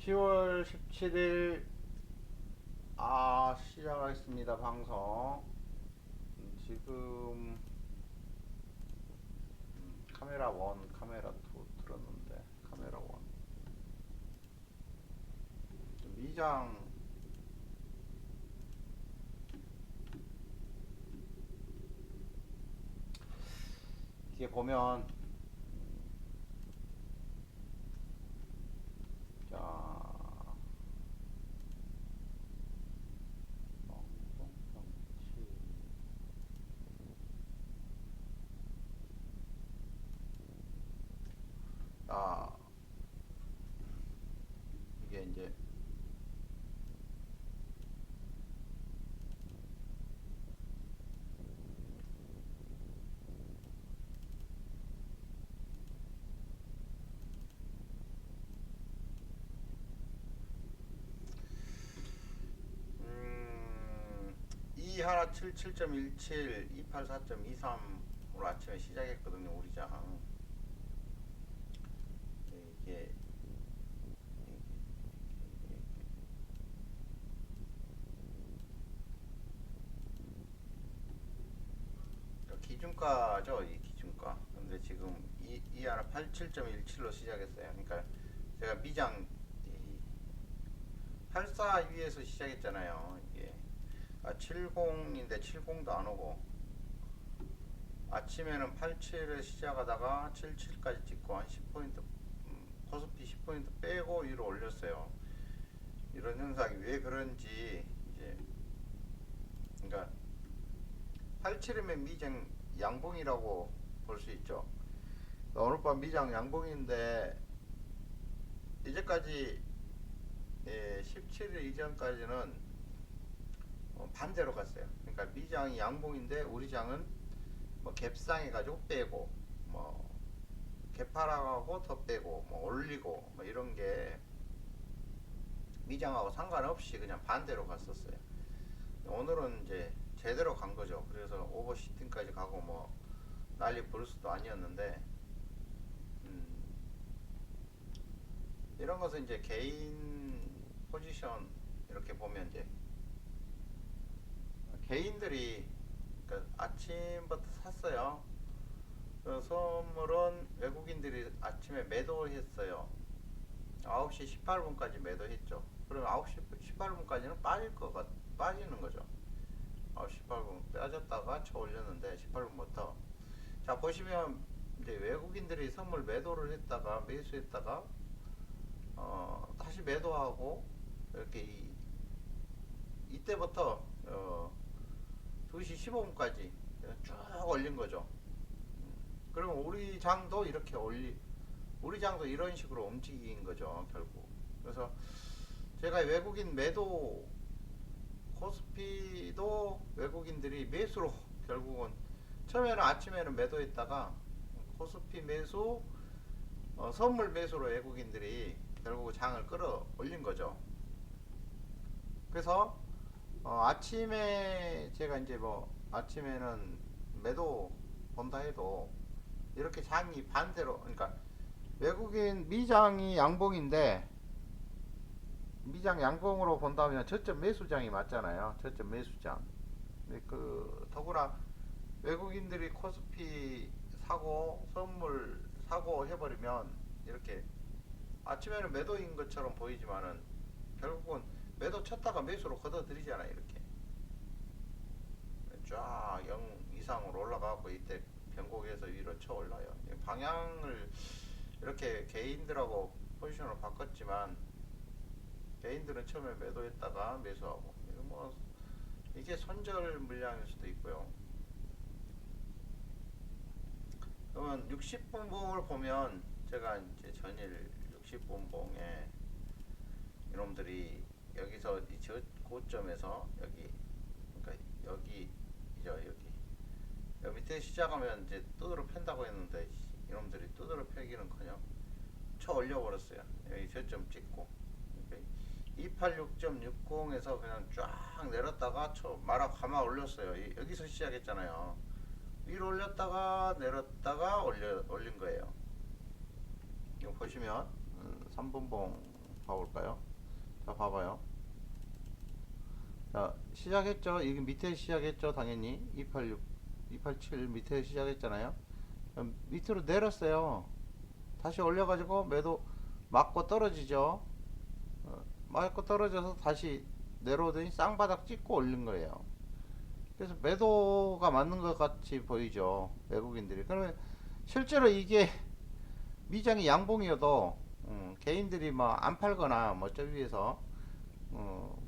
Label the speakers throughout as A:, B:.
A: 10월 17일 아 시작하겠습니다 방송. 음, 지금 음, 카메라 1 카메라 2 들었는데 카메라 1 미장. 뒤에 보면 자, 방송정치. 아, 이게 이제 음, 217 7.17, 284.23으로 아침에 시작했거든요, 우리 장. 이게, 이게 기준가죠, 이 기준가. 근데 지금 이, 이 하나 87.17로 시작했어요. 그러니까 제가 미장 이84 위에서 시작했잖아요. 이게 아, 70인데 70도 안 오고 아침에는 87에 시작하다가 77까지 찍고 한 10포인트 음, 코스피 10포인트 빼고 위로 올렸어요. 이런 현상이 왜 그런지 이제 그러니까 87이면 미장 양봉이라고 볼 수 있죠. 오늘 밤 미장 양봉인데 이제까지 예, 17일 이전까지는 어, 반대로 갔어요. 그러니까 미장이 양봉인데 우리 장은 뭐 갭상해 가지고 빼고 뭐 개파라고 더 빼고 뭐 올리고 뭐 이런 게 미장하고 상관없이 그냥 반대로 갔었어요. 오늘은 이제 제대로 간 거죠. 그래서 오버시팅까지 가고 뭐 난리 브루스도 아니었는데 음, 이런 것은 이제 개인 포지션 이렇게 보면 이제 개인들이 그 아침부터 샀어요. 그 선물은 외국인들이 아침에 매도했어요. 9시 18분까지 매도했죠. 그럼 9시 18분까지는 빠질 거 같, 빠지는 거죠. 9시 18분 빠졌다가 쳐 올렸는데 18분부터 자 보시면 이제 외국인들이 선물 매도를 했다가 매수했다가 어, 다시 매도하고 이렇게 이, 이때부터 어, 2시 15분까지 쭉 올린 거죠. 음, 그러면 우리 장도 이렇게 올리 우리 장도 이런 식으로 움직인 거죠 결국. 그래서 제가 외국인 매도 코스피도 외국인들이 매수로 결국은 처음에는 아침에는 매도했다가 코스피 매수 어, 선물 매수로 외국인들이 결국 장을 끌어 올린 거죠. 그래서 어, 아침에 제가 이제 뭐 아침에는 매도 본다 해도 이렇게 장이 반대로 그러니까 외국인 미장이 양봉인데 미장 양봉으로 본다면 저점 매수장이 맞잖아요. 저점 매수장. 근데 그 더구나 외국인들이 코스피 사고 선물 사고 해버리면 이렇게 아침에는 매도인 것처럼 보이지만은 결국은 매도 쳤다가 매수로 걷어들이잖아요 이렇게. 쫙 0 이상으로 올라가고 이때 변곡에서 위로 쳐 올라요. 방향을 이렇게 개인들하고 포지션을 바꿨지만 개인들은 처음에 매도했다가 매수하고. 뭐 이게 손절 물량일 수도 있고요. 그러면 60분 봉을 보면 제가 이제 전일 60분 봉에 이놈들이 여기서 이저 고점에서 여기 그러니까 여기 이죠 여기. 여기 밑에 시작하면 이제 뚜드러 팬다고 했는데 이놈들이 뚜드러 패기는커녕 쳐 올려버렸어요. 여기 저점 찍고. 286.60에서 그냥 쫙 내렸다가 쳐 말아 감아 올렸어요. 이- 여기서 시작했잖아요. 위로 올렸다가 내렸다가 올려 올린 거예요. 이거 보시면 음, 3분봉 봐볼까요? 자, 봐봐요. 자, 시작했죠? 여기 밑에 시작했죠? 당연히. 286, 287 밑에 시작했잖아요. 밑으로 내렸어요. 다시 올려가지고 매도 맞고 떨어지죠? 어, 맞고 떨어져서 다시 내려오더니 쌍바닥 찍고 올린 거예요. 그래서 매도가 맞는 것 같이 보이죠. 외국인들이. 그러면 실제로 이게 미장이 양봉이어도 음, 개인들이 뭐 안 팔거나 뭐저 위에서 어,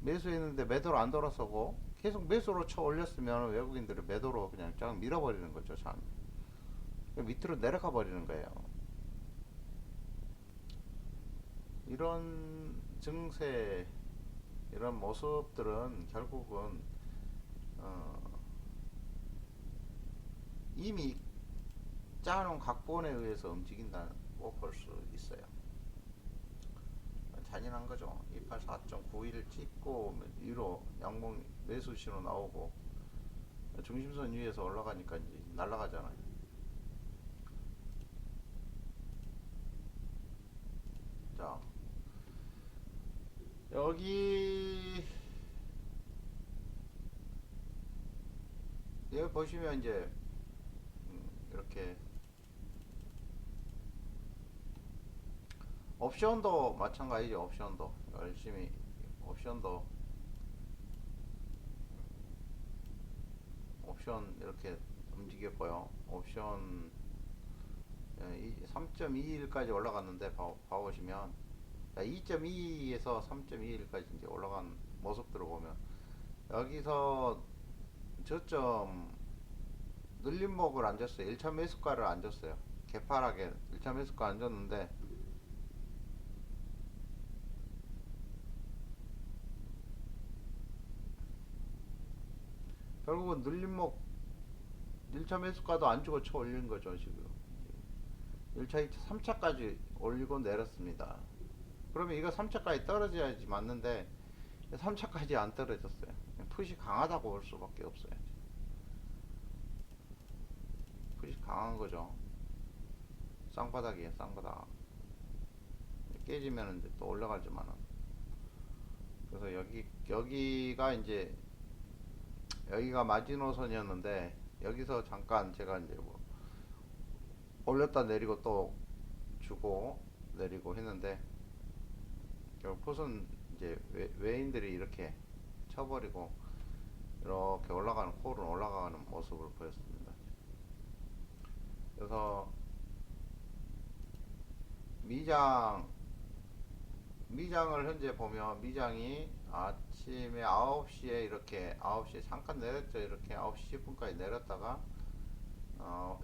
A: 매수했는데 매도로 안 돌아서고 계속 매수로 쳐 올렸으면 외국인들은 매도로 그냥 쫙 밀어버리는 거죠. 장. 밑으로 내려가 버리는 거예요. 이런 증세 이런 모습들은 결국은 어, 이미 짜놓은 각본에 의해서 움직인다고 볼 수 있어요. 잔인한 거죠. 284.91을 찍고 위로 양봉 매수 신호 나오고 중심선 위에서 올라가니까 이제 날아가잖아요. 자 여기 여기 보시면 이제 음, 이렇게 옵션도 마찬가지죠. 옵션도 열심히 옵션도 옵션 이렇게 움직였고요. 옵션 3.21까지 올라갔는데 봐, 봐보시면 2.2에서 3.21까지 이제 올라간 모습들을 보면 여기서 저점 늘림목을 안 줬어요. 1차 매수가를 안 줬어요. 개파랗게 1차 매수가 안 줬는데 결국은 늘림목 1차 매수가도 안 주고 쳐 올린 거죠 지금. 1차, 2차, 3차까지 올리고 내렸습니다. 그러면 이거 3차까지 떨어져야지 맞는데 3차까지 안 떨어졌어요. 푸시 강하다고 볼 수밖에 없어요. 푸시 강한 거죠. 쌍바닥이에요 쌍바닥. 깨지면 이제 또 올라가지만은. 그래서 여기 여기가 이제 여기가 마지노선이었는데 여기서 잠깐 제가 이제 뭐 올렸다 내리고 또 주고 내리고 했는데 결국 풋은 이제 외, 외인들이 이렇게 쳐버리고 이렇게 올라가는 콜은 올라가는 모습을 보였습니다. 그래서 미장 미장을 현재 보면 미장이 아침에 9시에 이렇게 9시에 잠깐 내렸죠. 이렇게 9시 10분까지 내렸다가 어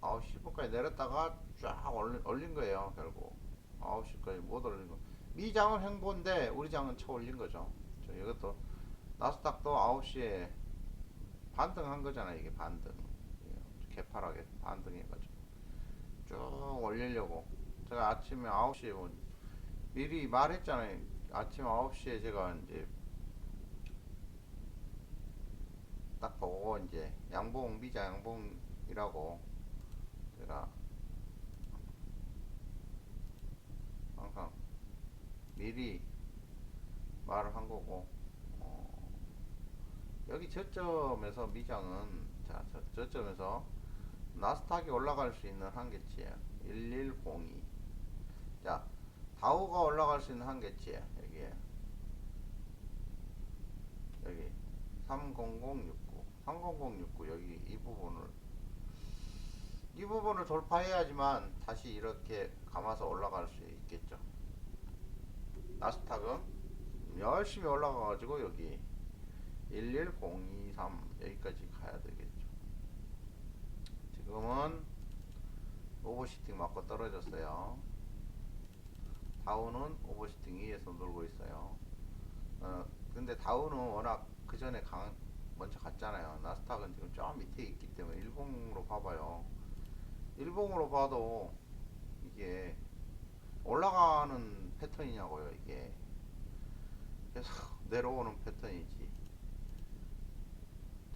A: 9시 10분까지 내렸다가 쫙 올린, 올린 거예요. 결국 9시까지 못 올린 거. 미장은 횡보인데 우리 장은 쳐 올린 거죠. 저 이것도 나스닥도 9시에 반등한 거잖아요. 이게 반등. 개파랗게 반등해가지고 쭉 올리려고 제가 아침에 9시에 뭐 미리 말했잖아요. 아침 9시에 제가 이제 딱 보고 이제 양봉 미자 양봉이라고 제가 항상 미리 말을 한 거고 어 여기 저점에서 미장은 자 저, 저점에서 나스닥이 올라갈 수 있는 한계치예요 1102자 다우가 올라갈 수 있는 한계치예요 여기에. 여기. 30069 30069 여기 이 부분을. 이 부분을 돌파해야지만 다시 이렇게 감아서 올라갈 수 있겠죠. 나스닥은 열심히 올라가 가지고 여기 11023 여기까지 가야 되겠죠. 지금은 오버시팅 맞고 떨어졌어요 다우는 오버시팅 위에서 놀고 있어요. 어, 근데 다우는 워낙 그 전에 강 먼저 갔잖아요. 나스닥은 지금 저 밑에 있기 때문에 일봉으로 봐봐요. 일봉으로 봐도 이게 올라가는 패턴이냐고요 이게. 계속 내려오는 패턴이지.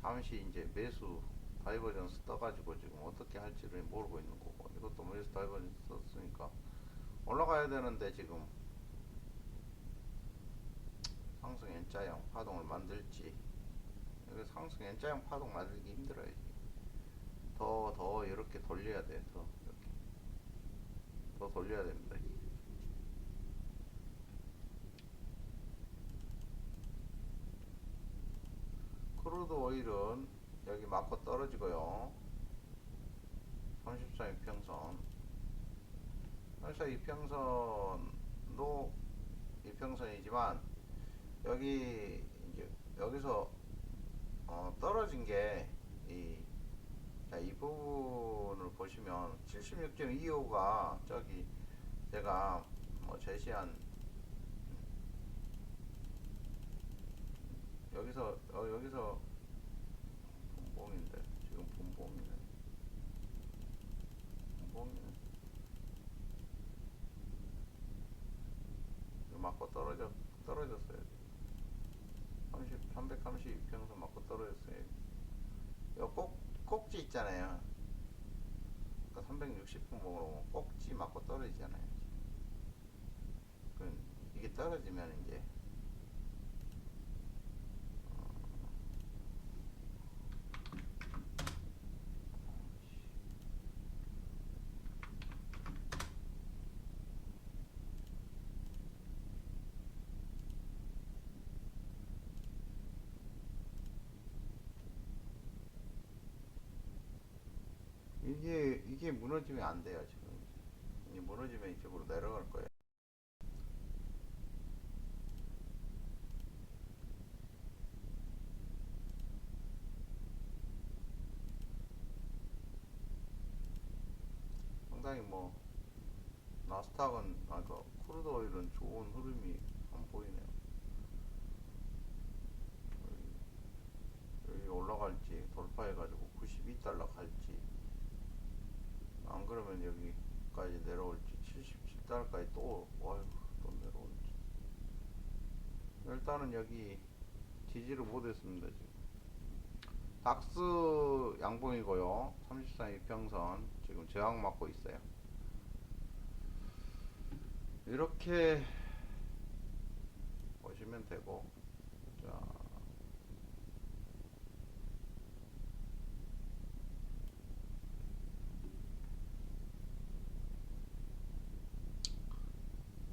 A: 잠시 이제 매수 다이버전스 떠가지고 지금 어떻게 할지를 모르고 있는 거고 이것도 매수 다이버전스 썼으니까 올라가야 되는데 지금 상승 N자형 파동을 만들지. 상승 N자형 파동 만들기 힘들어요 더더 이렇게 돌려야 돼더 이렇게. 더 돌려야 됩니다 크루드 오일은 여기 맞고 떨어지고요. 34 이평선 34 이평선도 이평선이지만 여기 이제 여기서 어, 떨어진 게이 자, 이 부분을 보시면 76.25가 저기 제가 뭐 제시한 여기서 어, 여기서 분봉인데 지금 분봉이네 분봉이네 이거 맞고 떨어져 떨어졌어요 30 332평선 맞고 떨어졌어요 이거 꼭 꼭지 있잖아요. 그러니까 360분봉으로 꼭지 맞고 떨어지잖아요. 그 이게 떨어지면 이제 이게 이게 무너지면 안 돼요 지금 이제 무너지면 이쪽으로 내려갈 거예요. 상당히 뭐 나스닥은 아까 크루드 오일은 좋은 흐름이 안 보이네요. 여기, 올라갈지 돌파해가지고 92달러 갈지 안 그러면 여기까지 내려올지 77달러까지 또 와휴 또 내려올지. 일단은 여기 지지를 못했습니다 지금. 닥스 양봉이고요. 33 이평선 지금 저항 맞고 있어요. 이렇게 보시면 되고 자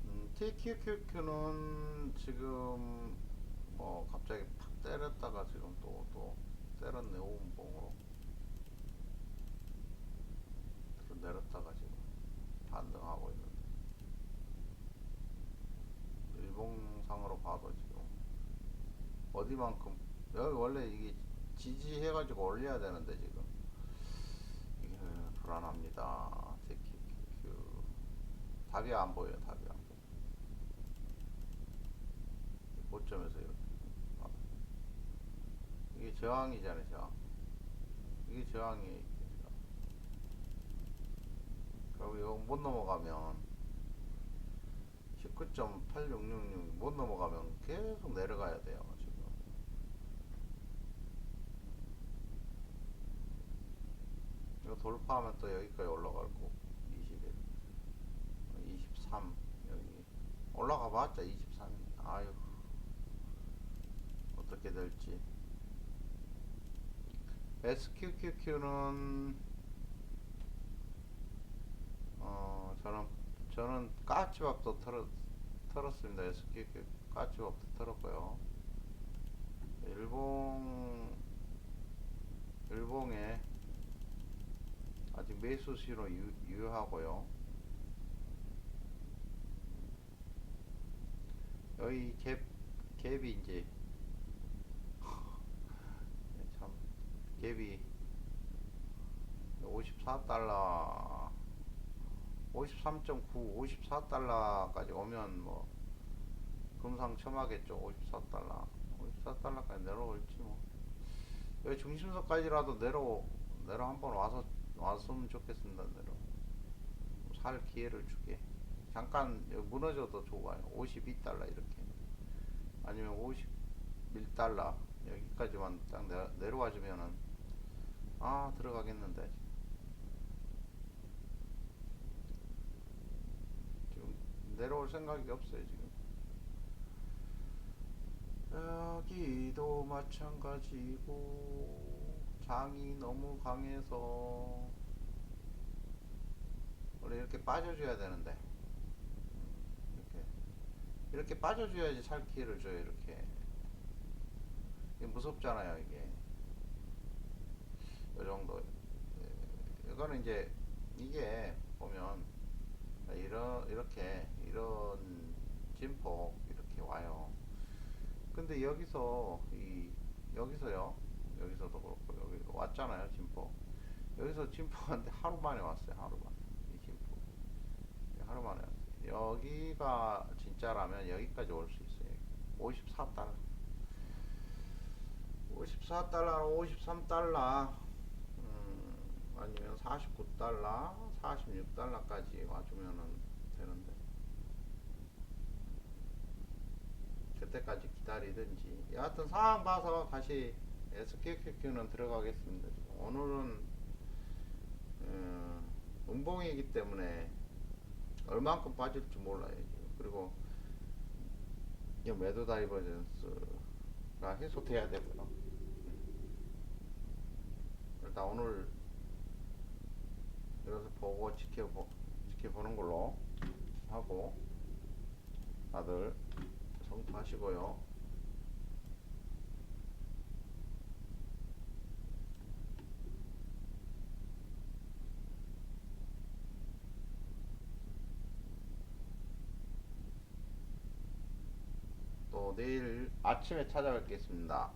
A: 음, TQQQ는 지금 뭐 갑자기 팍 때렸다가 지금 또 또 때렸네 오음봉으로. 또 내렸다가 지금 반등하고 있는데. 일봉상으로 봐도 지금 어디만큼 여기 원래 이게 지지해가지고 올려야 되는데 지금. 이게 불안합니다. TQQQ 답이 안 보여요 답이 안 보여 고점에서 이렇게. 아. 이게 저항이잖아요 저항. 이게 저항이에요. 그리고 이거 못 넘어가면 19.8666 못 넘어가면 계속 내려가야 돼요 이거 돌파하면 또 여기까지 올라갈 거고 21 23 여기. 올라가 봤자 23 아유 어떻게 될지. SQQQ는 어 저는 저는 까치밥도 털었 털었습니다. SQQ 까치밥도 털었고요. 일봉 일봉에 아직 매수 시로 유, 유효하고요. 여기 갭 갭이 이제 갭이 54달러. 53.9 54달러까지 오면 뭐 금상첨화겠죠. 54달러. 54달러까지 내려올지 뭐. 여기 중심선까지라도 내려 내려 한번 와서 왔으면 좋겠습니다 내려. 살 기회를 주게. 잠깐 무너져도 좋아요. 52달러 이렇게. 아니면 51달러 여기까지만 딱 내려, 내려와 주면은 아 들어가겠는데. 지금 내려올 생각이 없어요 지금. 여기도 마찬가지고 장이 너무 강해서 원래 이렇게 빠져줘야 되는데. 이렇게 이렇게 빠져줘야지 살 기회를 줘요 이렇게 무섭잖아요 이게 이 정도. 예, 이거는 이제 이게 보면 이런 이렇게 이런 진폭 이렇게 와요. 근데 여기서 이 여기서요. 여기서도 그렇고 여기 왔잖아요 진폭. 여기서 진폭한테 하루 만에 왔어요 하루 만에. 이 진폭. 하루 만에 왔어요. 여기가 진짜라면 여기까지 올 수 있어요. 54달러. 54달러 53달러. 음, 아니면 49달러 46달러까지 와주면은 되는데. 그때까지 기다리든지. 여하튼 상황 봐서 다시 SKQ는 들어가겠습니다. 오늘은 음, 음봉이기 때문에 얼만큼 빠질지 몰라요 그리고 이 매도 다이버전스가 해소돼야 되고요. 일단 오늘 여기서 보고 지켜보, 지켜보는 걸로 하고 다들 성투하시고요. 또 내일 아침에 찾아뵙겠습니다.